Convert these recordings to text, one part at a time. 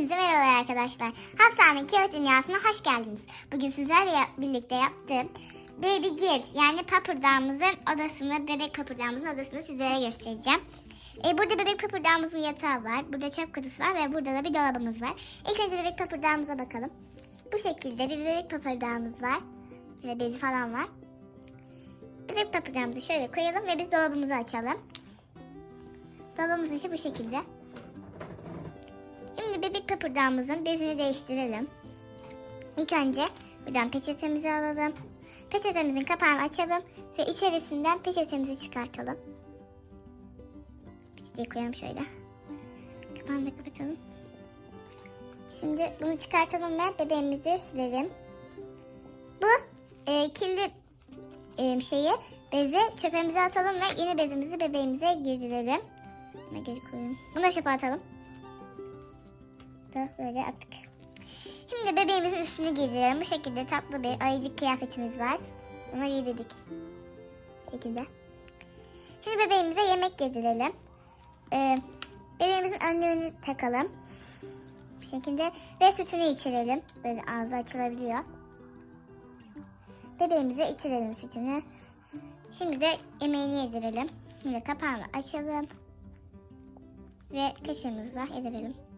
Hepinize merhabalar arkadaşlar. Hafsa'nın kağıt dünyasına hoş geldiniz. Bugün sizlerle birlikte yaptığım Baby Gear yani papırdağımızın odasını, bebek papırdağımızın odasını sizlere göstereceğim. E, burada bebek papırdağımızın yatağı var. Burada çöp kutusu var ve burada da bir dolabımız var. İlk önce bebek papırdağımıza bakalım. Bu şekilde bir bebek papırdağımız var. Ve bezi falan var. Bebek papırdağımızı şöyle koyalım ve biz dolabımızı açalım. Dolabımızın içi bu şekilde. Bebek papırdağımızın bezini değiştirelim. İlk önce buradan peçetemizi alalım. Peçetemizin kapağını açalım ve içerisinden peçetemizi çıkartalım. Peçeteyi koyalım şöyle. Kapağını da kapatalım. Şimdi bunu çıkartalım ve bebeğimizi silelim. Bu e, kirli e, şeyi bezi çöpemize atalım ve yeni bezimizi bebeğimize girdirelim. Bunu da çöpe atalım böyle attık. Şimdi bebeğimizin üstünü giydirelim. Bu şekilde tatlı bir ayıcık kıyafetimiz var. Bunu giydirdik. Bu şekilde. Şimdi bebeğimize yemek yedirelim. Ee, bebeğimizin önlüğünü takalım. Bu şekilde ve sütünü içirelim. Böyle ağzı açılabiliyor. Bebeğimize içirelim sütünü. Şimdi de yemeğini yedirelim. Şimdi kapağını açalım. Ve kaşığımızla yedirelim.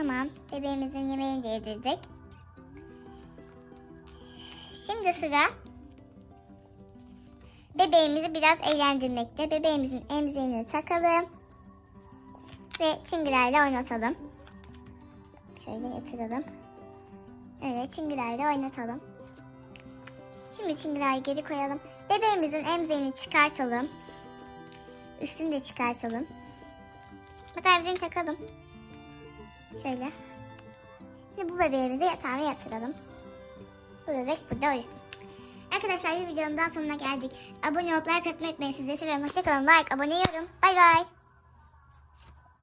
Tamam. Bebeğimizin yemeğini de yedirdik. Şimdi sıra bebeğimizi biraz eğlendirmekte. Bebeğimizin emziğini takalım. Ve çıngırayla oynatalım. Şöyle yatıralım. Öyle çıngırayla oynatalım. Şimdi çıngırayı geri koyalım. Bebeğimizin emziğini çıkartalım. Üstünü de çıkartalım. Hatta emziğini takalım. Şöyle. Şimdi bu bebeğimizi yatağına yatıralım. Bu bebek burada uyusun. Arkadaşlar bir videonun daha sonuna geldik. Abone olup like atmayı unutmayın. Sizleri seviyorum. Hoşçakalın. Like, abone, yorum. Bay bay.